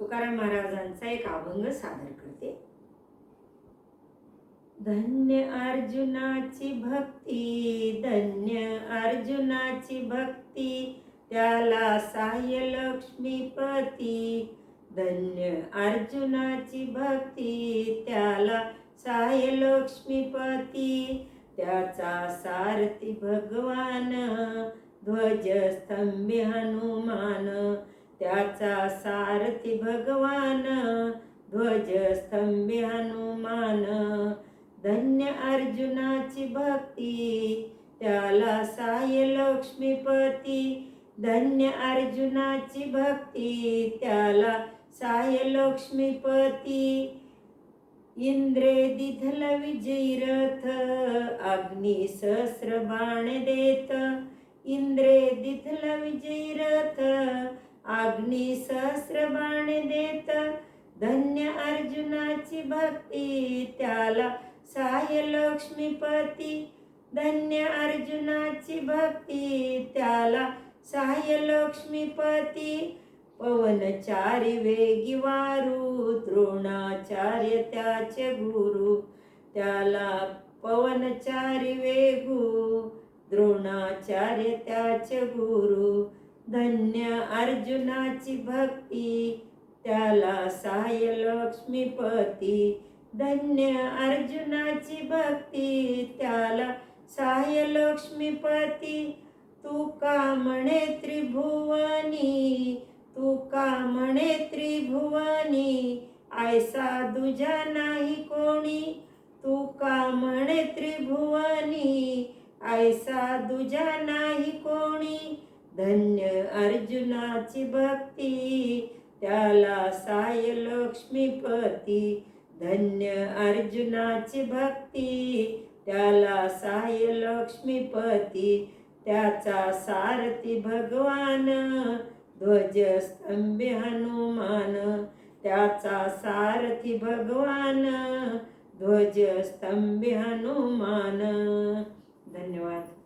तुकाराम महाराजांचा एक अभंग सादर करते. धन्य अर्जुनाची भक्ती धन्य अर्जुनाची भक्ती त्याला साह्य लक्ष्मीपती. धन्य अर्जुनाची भक्ती त्याला साह्य लक्ष्मीपती. त्याचा सारथी भगवान ध्वजस्तंभी हनुमान त्याचा सारथी भगवान ध्वजस्तंभी हनुमान. धन्य अर्जुनाची भक्ती त्याला साय लक्ष्मीपती. धन्य अर्जुनाची भक्ती त्याला साय लक्ष्मीपती. इंद्रे दिधल विजयी रथ अग्नी सहस्र बाण देत. इंद्रे दिधल विजयी रथ अग्नी सहस्र बाण देत धन्य अर्जुनाची भक्ती त्याला साय लक्ष्मीपती धन्य अर्जुनाची भक्ती त्याला साय लक्ष्मीपती पवनचारी वेगी वारू द्रोणाचार्य त्याचे गुरु त्याला पवनचारी वेगू द्रोणाचार्य त्याचे गुरु धन्य अर्जुनाची भक्ती त्याला साय लक्ष्मीपती धन्य अर्जुनाची भक्ती त्याला साय लक्ष्मीपती तू का म्हणे त्रिभुवनी तू का म्हणे त्रिभुवनी. आयसा दुजा नाही कोणी तू का म्हणे त्रिभुवनी. आयसा दुजा नाही कोणी धन्य अर्जुनाची भक्ती त्याला साय लक्ष्मीपती. धन्य अर्जुनाची भक्ती त्याला साय लक्ष्मीपती. त्याचा सारथी भगवान ध्वज स्तंभे हनुमान. त्याचा सारथी भगवान ध्वज स्तंभे हनुमान. धन्यवाद.